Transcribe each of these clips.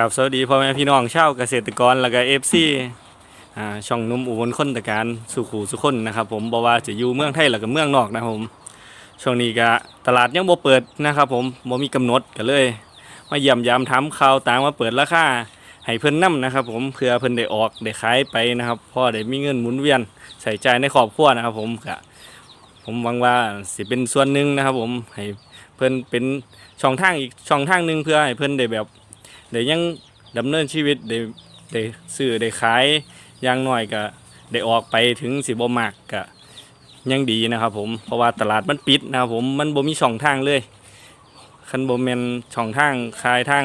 กับสวัสดีพ่อแม่พี่น้องชาวเกษตรกรแล้วก็เอฟซีช่องนุ่มอุบลคนตะการสุขูสุคนนะครับผมบอกว่าจะอยู่เมืองไทยแล้วก็เมืองนอกนะครับผมช่วงนี้ก็ตลาดยังบ่เปิดนะครับผมบ่มีกำหนดก็เลย มาเยี่ยมยามถามข่าวต่างมาเปิดราคาให้เพิ่นนํนะครับผมเพื่อเพิ่นได้ออกได้ขายไปนะครับพ่อได้มีเงินหมุนเวียนใส่ใจในครอบครัวนะครับผมก็ผมหวังว่าสิเป็นส่วนหนึ่งนะครับผมให้เพิ่นเป็นช่องทางอีกช่องทางหนึ่งเพื่อให้เพิ่นได้แบบ ได้ยังดำเนินชีวิตได้ได้ซื้อได้ขายอย่างน้อยก็ได้ออกไปถึงสิบ่มากก็ยังดีนะครับผมเพราะว่าตลาดมันปิดนะครับผมมันบ่มีช่องทางเลยคันบ่แม่นช่องทางขายทาง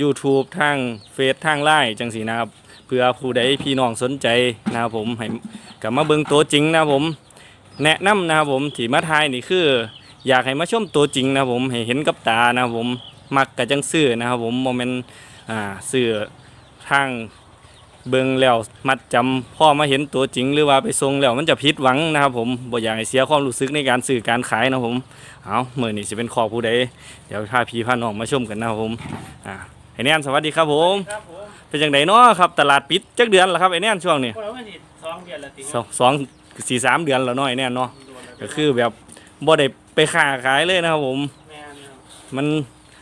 YouTube ทางเฟซทางไลน์จังสีนะครับเพื่อผู้ใดพี่น้องสนใจนะครับผมให้กลับมาเบิ่งตัวจริงนะครับผม แนะนำนะครับผมที่มาทายนี่คือ อยากให้มาชมตัวจริงนะครับผมให้เห็นกับตานะครับผม มักกะจังซื้อนะครับผมโมเมนอ่าซื้อทางเบิงแล้วมัดจำพ่อมาเห็นตัวจริงหรือว่าไปทรงแล้วมันจะผิดหวังนะครับ ผมบ่อยากให้เสียความรู้สึกในการซื้อการขายนะครับผมเอาเมื่อนี้จะเป็นขอผู้ใดเดี๋ยวพาพี่พาน้องมาชมกันนะครับผมอ่าไอ้แน่นสวัสดีครับผมครับผมเป็นจังไดเนาะครับตลาดปิดจักเดือนแล้วครับไอ้แน่นช่วงนี้พวกเราไม่ติดสองเดือนละติสองสองสี่สามเดือนแล้วเนาะไอ้แน่นเนาะก็คือแบบบ่ได้ไปค้าขายเลยนะครับผมแม่นครับมัน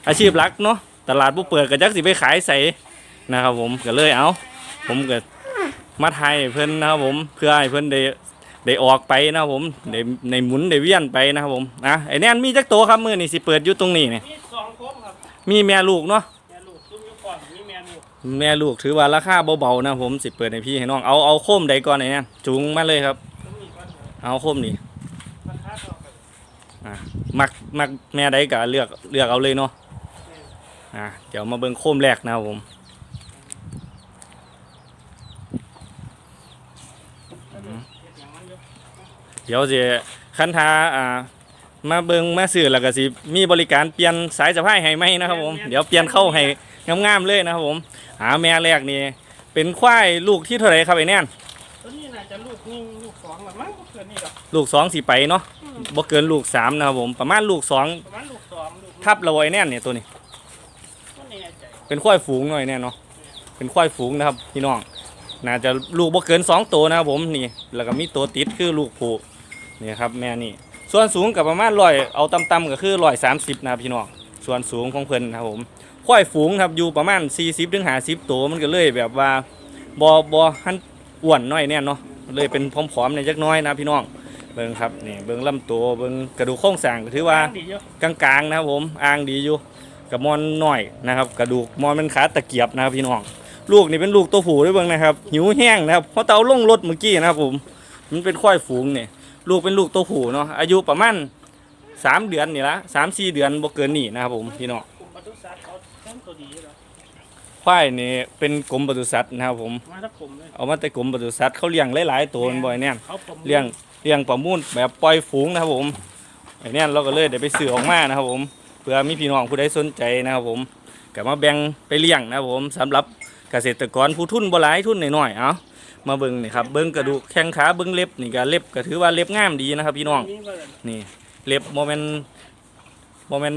อาชีพหลักเนาะตลาดผู้เปิดก็จักสิไปขายใส่นะครับผมก็เลยเอาผมก็มาไทยเพิ่อนนะครับผมเพื่อให้เพิ่อนได้ได้ออกไปนะครับผมได้ในหมุนได้เวียนไปนะครับผมนะไอ้แนนมีจักโตครับมือนี่สิเปิดอยู่ตรงนี้นี่มีสองค้งครับมีแม่ลูกเนาะแม่ลูกซุ้มอยุก่อนมีแม่ลูกแม่ลูกถือว่าราคาเบาๆนะผมสิเปิดให้พี่ให้น้องเอาเอาโคมใดก่อนไอ้แน่นจูงมาเลยครับ เอาโคมนี่อกันมักมักแม่ใดก็เลือกเลือกเอาเลยเนาะ อะเดี๋ยวมาเบิ่งโคมแรกนะครับผมเฮ็ดหยังมันอยู่เดี๋ยวจะคันทาอ่ามาเบิงมาซื้อแล้วก็สิมีบริการเปลี่ยนสายสะพายให้ไหมนะครับผมเดี๋ยวเปลี่ยนเข้าให้งามๆเลยนะครับผมหาแม่แรกนี่เป็นควายลูกที่เท่าไหร่ครับไอ้แน่นตัวนี้น่าจะลูกหนึ่งลูกสองแบบมั้งบ่เกินนี่หรอกลูกสองสิไปเนาะบ่เกินลูกสามนะครับผมประมาณลูกสองประมาณลูกสองลูกทับเราไอ้แน่นเนี่ยตัวนี้ก็แน่ใจ เป็นควายฝูงหน่อยแน่เนาะเป็นควายฝูงนะครับพี่น้องน่าจะลูกบ่เกินสองตัวนะครับผมนี่แล้วก็มีตัวติดคือลูกผูนี่ครับแม่นี่ ส่วนสูงกับประมาณร้อยเอาต่ำๆก็คือร้อยสามสิบนะครับพี่น้องส่วนสูงของเพิ่นนะครับผมควายฝูงครับอยู่ประมาณ 40ถึง50ตัวมันก็เลยแบบว่าบอบอหันอ้วนน้อยแน่นเนาะเลยเป็นผอมๆในจักน้อยนะพี่น้องเบิ่งครับนี่เบิ่งลำตัวเบิ่งกระดูกโครงสร้างก็ถือว่ากลางๆนะครับผมอ่างดีอยู่ กับมอนน้อยนะครับกระดูกมอนเป็นขาตะเกียบนะครับพี่น้องลูกนี่เป็นลูกตัวผู้ด้วยเบิ่งนะครับ หิวแห้งนะครับเพราะเตาลงรถเมื่อกี้นะครับผมมันเป็นควายฝูงเนี่ยลูกเป็นลูกตัวผู้เนาะอายุประมาณสามเดือนนี่ละสามสี่เดือนบ่เกินนี่นะครับผมพี่น้องกลุ่มปศุสัตว์เขาต้นตัวดีอยู่แล้วควายนี่เป็นกรมปศุสัตว์นะครับผมมาสักกลุ่มเลยเอามาแต่กรมปศุสัตว์เขาเลี้ยงหลายๆตัวมันบ่อยแน่นเขาผมเลี้ยงเลี้ยงประมูลแบบปล่อยฝูงนะครับผมไอ้เนี่ยเราก็เลยได้ไปซื้อออกมานะครับผมเพื่อมีพี่น้องผู้ใดสนใจนะครับผมก็มาแบ่งไปเลี้ยงนะครับผมสำหรับเกษตรกรผู้ทุนบ่หลายทุนน้อยๆเอามาเบิ่งนี่ครับเบิ่งกระดูกแข้งขาเบิ่งเล็บนี่ก็เล็บก็ถือว่าเล็บงามดีนะครับ พี่น้องนี่เล็บโมเมนโมเมน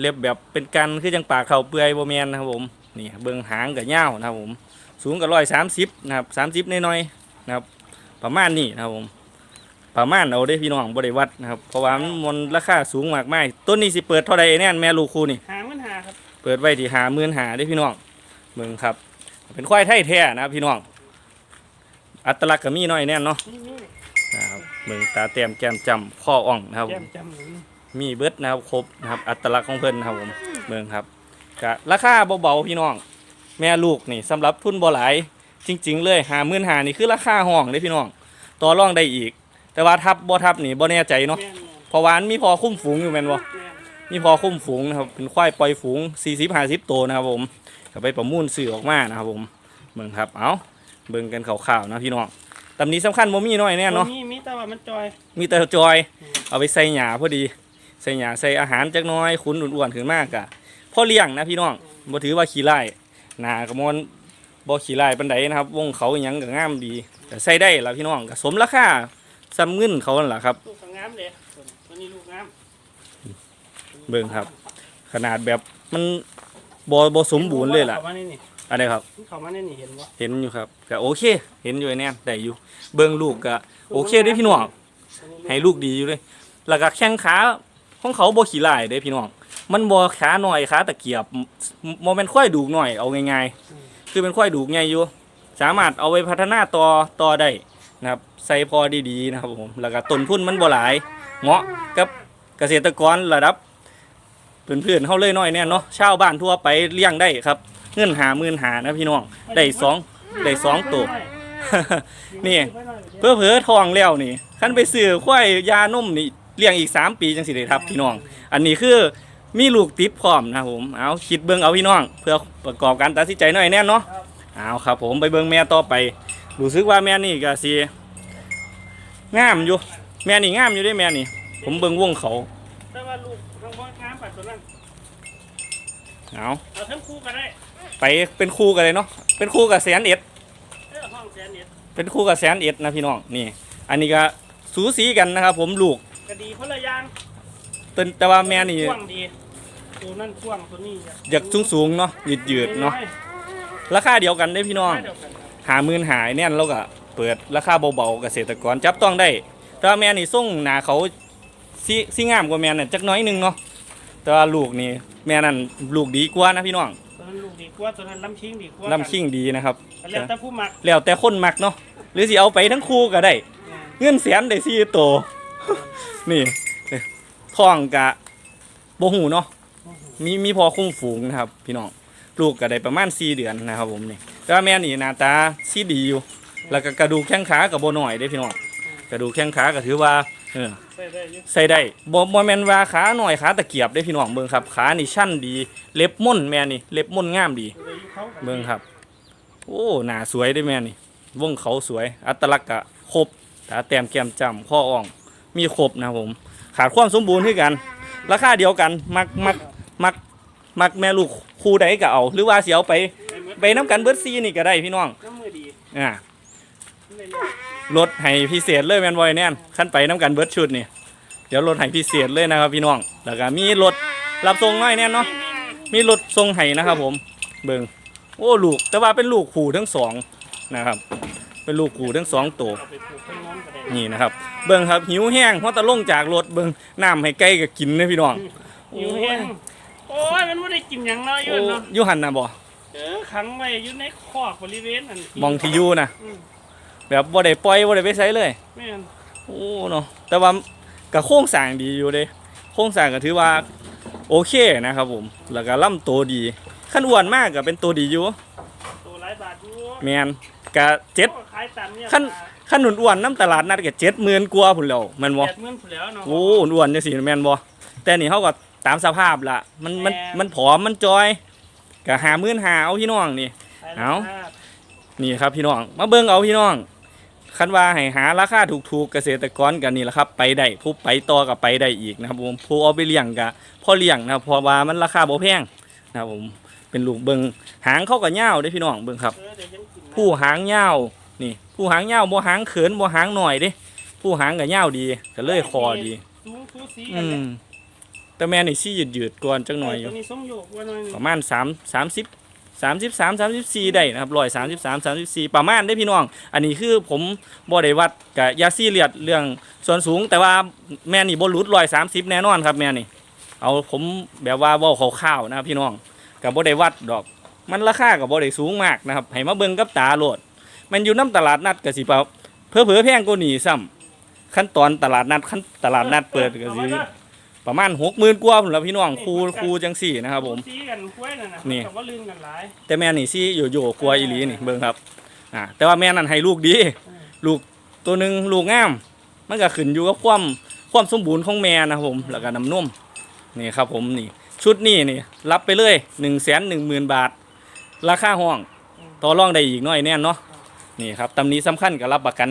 เล็บแบบเป็นกันคือจังปากเขาเปื่อยโมเมนนะครับผมนี่เบิ่งหางกับเงานะครับผมสูงกับร้อยสามสิบนะครับสามสิบน้อยๆนะครับประมาณนี้นะครับผม ประมาณเอาได้พี่น้องบริวัดนะครับเพราะว่ามันมันราคาสูงมากมายต้นนี้สิเปิดเท่าใดแน่นแม่ลูกคู่นี่หามันหาครับเปิดไว้ที่หาหมื่นหาได้พี่น้องเบิ่งครับ เป็นควายไทยแท้นะครับพี่น้อง อัตลักษณ์ก็มีน้อยแน่นเนาะนี่นี่นะครับเบิ่งตาแต้มแก้มจำข้ออ่องนะครับผแก้มมจำหนึ่งมีเบิดนะครับครบนะครับอัตลักษณ์ของเพิ่นนะครับผมเบิ่งครับกะราคาเบาๆพี่น้อง แม่ลูกนี่สำหรับทุนบ่หลายจริง ๆ เลยหาหมื่นหานี่คือราคาห้องเด้พี่น้องต่อรองได้อีก แต่ว่าทับบ่ทับนี่บ่แน่ใจเนาะแม่นเพราะว่ามันมีพอคุ้มฝูงอยู่แม่นบ่แม่นมีพอคุ้มฝูงนะครับเป็นควายปล่อยฝูง40 50ตัวนะครับผมก็ไปประมูลซื้อออกมานะครับผมเบิ่งครับเอาเบิ่งกันคร่าวๆนะพี่น้องตำนี้สำคัญบ่มีน้อยแน่เนาะมีมีแต่ว่ามันจอย มีแต่จอย เอาไปใส่หญ้าพอดีใส่หญ้าใส่อาหารจักหน้อยขุนอ้วนๆขึ้นมากอะพ่อเลี้ยงนะพี่น้องบ่ถือว่าขี้ไล่หนากระมอนบ่ขี้ไล่ปานใดนะครับ วงเขาอิหยังก็งามดีแต่ใส่ได้ล่ะพี่น้องก็สมราคา ซ้ำเงินเขานั่นล่ะครับ ลูกก็งามเลยตัวนี้ลูกงามเบิ่งครับ ขนาดแบบมันบ่บ่สมบูรณ์เลยล่ะเข้ามาในนี่อะไรครับ เข้ามาในนี่เห็นบ่เห็นอยู่ครับก็โอเค เห็นอยู่ไอ้แน่ได้อยู่ เบิ่งลูกก็โอเคเด้พี่น้อง ให้ลูกดีอยู่เลย แล้วก็แข้งขาของเขาบ่ขี้ลายเด้พี่น้อง มันบ่ขาหน่อยขาตะเกียบบ่แม่นควายดูกหน่อยเอาง่ายๆ คือเป็นควายดูกใหญ่อยู่ สามารถเอาไปพัฒนาต่อต่อได้ นะครับใส่พอดีๆนะครับผมแล้วก็ต้นทุนมันบ่หลายเหมาะกับเกษตรกรระดับเพื่อนๆเฮาเลยน้อยแน่เนาะชาวบ้านทั่วไปเลี้ยงได้ครับ เงินหาหมื่นหานะพี่น้องได้สองได้สองตัวนี่เพื่อเผลอทองแล้วนี่คันไปซื้อควายยานมนี่เลี้ยงอีก3ปีจังสิได้ครับพี่น้อง อันนี้คือมีลูกติดพร้อมนะครับผมเอาคิดเบิ่งเอาพี่น้อง เพื่อประกอบการตัดสินใจหน่อยแน่เนาะเอาครับผมไปเบิ่งแม่ต่อไป รู้สึกว่าแม่นี่ก็สิงามอยู่ แม่นี่งามอยู่เด้แม่นี่ ผมเบิ่งวงเขาแต่ว่าลูกทางบ่งามปัดตัวนั้นเอาเอาทั้งคู่ก็ได้ไปเป็นคู่กันเลยเนาะเป็นคู่กับแสนเอ็ดเออห้องแสนเน็ตเป็นคู่กับแสนเอ็ดนะพี่น้องนี่ อันนี้ก็สูสีกันนะครับผมลูกก็ดีคนละอย่างแต่แต่ว่าแม่นี่กว้างดีตัวนั่นกว้างตัวนี้อยากสูงๆเนาะยืดๆเนาะราคาเดียวกันได้พี่น้อง เดียวกันครับหาหมื่นหายเนี่ยเราก็เปิดราคาเบาๆเกษตรกรจับต้องได้แต่ว่าแม่นี่ส่งหนาเขาซีซีงามกว่าแม่นั่นจักหน้อยหนึงเนาะแต่ว่าลูกนี่แม่นั่นลูกดีกว่านะพี่น้องตัวนั้นลูกดีกว่าตัวนั้นลำชิงดีกว่าลำชิ่งดีนะครับแล้วแต่ผู้มักแล้วแต่คนมักเนาะหรือสิเอาไปทั้งคู่ก็ได้ เงินแสนได้สี่โตวนี่ท้องกะบ่หูเนาะมีมีพอคุ้มฝูงนะครับ พี่น้องลูกก็ได้ประมาณ4เดือนนะครับผมนี่ แต่ว่าแม่นี่หน้าตาซีดีอยู่ แล้วก็กระดูกแข้งขากับโบหน่อยได้พี่น้องกระดูกแข้งขาก็ถือว่าเออใส่ได้อยุใส่ได้บ่บ่แม่นว่าขาหน่อยขาตะเกียบได้พี่น้องเบิ่งครับ ขานี่ชั่นดี เล็บม่นแม่นี่เล็บม่นงามดีเลยอยู่เขากันเบิ่งครับ โอ้หน้าสวยได้แม่นี่วงเขาสวย อัตลักษณ์ก็ครบตาแต้มแก้มจำข้ออ่อง มีครบนะผม ขาดความสมบูรณ์คือกัน ราคาเดียวกัน มักมักมักมักแม่ลูกคู่ใดก็เอา หรือว่าสิเอาไปไป ไปน้ำกันเบิดซีนี่ก็ได้พี่น้องน้ำมือดีอ่าเลยเลยลดให้พิเศษเลยแมนบอยแน่นขั้นไปน้ำกันเบิร์ดชุดนี่เดี๋ยวลดให้พิเศษเลยนะครับ พี่น้องแล้วก็มีรถรับส่งน้อยแน่นเนาะมีรถส่งให้นะครับ ผม เบิงโอ้ลูก แต่ว่าเป็นลูกขู่ทั้งสองนะครับ เป็นลูกขู่ทั้งสองตัวเอาไปปลูกต้นน้ำก็ได้นี่นะครับ เบิงครับหิวแห้งเพราะตะลงจากรถเบิงน้ำให้ไก่ก็กินนะพี่น้องอยู่แห้งโอ้ยมันไม่ได้กินอย่างน้อยอโอ้ยู่เนาะอยูหันนะบ่ เออขังไว้อยู่ในคอกบริเวณอันมองที่อยูนะอืมแบบบ่ได้ปล่อยบ่ได้ไปใช้เลย แม่นโอ้เนาะแต่ว่ากับโครงสร้างดีอยู่เด้โครงสร้างก็ถือว่าโอเคนะครับผมแล้วก็ล่ำตัวดีขั้นอ้วนมากก็เป็นตัวดีอยู่ตัวหลายบาทอยู่แมนกะเจ็ด ขายตามเนี่ยขั้น ขั้นหนุนอ้วนน้ำตลาดนัดก็เจ็ดหมื่นกว่าพุ่นแล้วแม่นบ่แปดหมื่นผู้แล้วเนาะ โอ้อ้วนจังซี่แม่นบ่แต่นี่เฮาก็ตามสภาพล่ะมันมันแม่น มันผอมมันจอย ก็หามื่นหาเอาพี่น้องนี่ขยเอารคนี่ครับพี่น้อง มาเบิ่งเอาพี่น้องคันว่าให้หาราคาถูกๆเกษตรกรกันนี่แหละครับ ไปได้ผู้ไปต่อกับไปได้อีกนะครับผมผู้เอาไปเลี้ยงก็พอเลี้ยงนะครับเพราะว่ามันราคาบ่แพงนะครับผมเป็นลูกเบิ่งหางเขาก็ยาวเด้พี่น้องเบิ่งครับเออเดี๋ยวยังกินนะผู้หางยาวนี่ ผู้หางยาวบ่หางเขินบ่หางหน่อยเด้ผู้หางก็ยาวดีก็เลยคอดีสูงสูสีอืกันเลยม แต่แม่นี่สิยืดๆกว่าจังหน่อยอยู่ ตัวนี้ส่งโยกว่าหน่อยหนึงประมาณ3 30 33 34ได้นะครับ133 34ประมาณได้พี่น้อง อันนี้คือผมบ่ได้วัดกับยาซีเรียดเรื่องส่วนสูง แต่ว่าแม่นี่บ่หลุด130แน่นอนครับแม่นี่ เอาผมแบบว่าเว้าคร่าวๆนะครับพี่น้องกับบ่ได้วัดดอก มันราคากับบ่ได้สูงมากนะครับให้มาเบิ่งกับตาโลด มันอยู่น้ำตลาดนัดก็สิเปล่าเผลอๆแพงกว่านี้ซ้ำขั้นตอนตลาดนัดขั้นตลาดนัดเปิดก็สิ ประมาณ60,000กว่าพุ่นล่ะพี่น้องครูครูจังสี่นะครับ ผมสูสีกันคุ้ยนั่นน่ะนี่ แต่ว่าลืมกันหลายแต่แม่นี่ซี่อยู่อยู่กลัวอีหลีนี่เบิ่งครับอ่าแต่ว่าแม่นั่นให้ลูกดี ลูกตัวหนึ่งลูกงาม มันก็ขึ้นอยู่กับความความสมบูรณ์ของแม่นะครับผมแล้วก็น้ำนมนี่ครับผมนี่ ชุดนี้นี่รับไปเลย1นึ่งแสนหนึ่งหมื่นบาท ราคาห้องต่อรองได้อีกหน้อยแน่นเนาะนี่ครับตำนี้สำคัญกับรับประกัน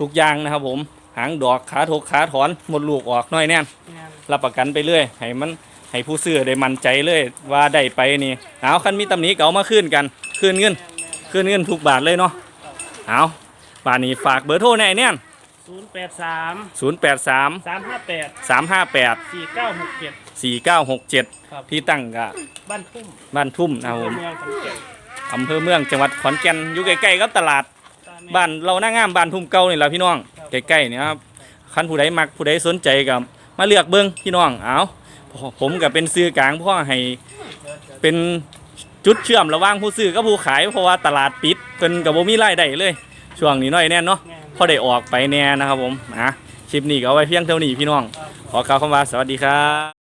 ทุกอย่างนะครับผม หางดอกขาถกขาถอนหมดลูกออกหน้อยแน่นงานรับประกันไปเรื่อยให้มันให้ผู้ซื้อได้มั่นใจเลยว่าได้ไปนี่เอาคันมีตำหนิก็เอามาคืนกันคืนเงินคืนเงินทุกบาทเลยเนาะเอาบาทนี้ฝากเบอร์โทรในอยเนี่ยศูนย์แปดสามศูนย์แปดสามสามห้าแปดสามห้าแปดสี่เก้าหกเจ็ด4967ครับที่ตั้งกับบ้านทุ่มบ้านทุ่มนะครับผมเมืองขอนแก่นอำเภอเมืองจังหวัดขอนแก่นอยู่ใกล้ๆกับตลาดตแม่บ้านเราหน้างามบ้านทุ่มเก่านี่แหละพี่น้อง ใกล้ๆเนี่ยครับคันผู้ใดมักผู้ใดสนใจกับมาเลือกเบิ้งพี่น้องเอาผมกับเป็นซื้อกลางพ่อให้เป็นจุดเชื่อมระหว่างผู้ซื้อกับผู้ขายเพราะว่าตลาดปิดเป็นกับบ่มีรายได้เลย ช่วงนี้น้อยแน่เนาะพอได้ออกไปแน่นะครับผมนะคลิปนี้ก็เอาไว้เพียงเท่านี้พี่น้อง ขอกล่าวคำว่าสวัสดีครับ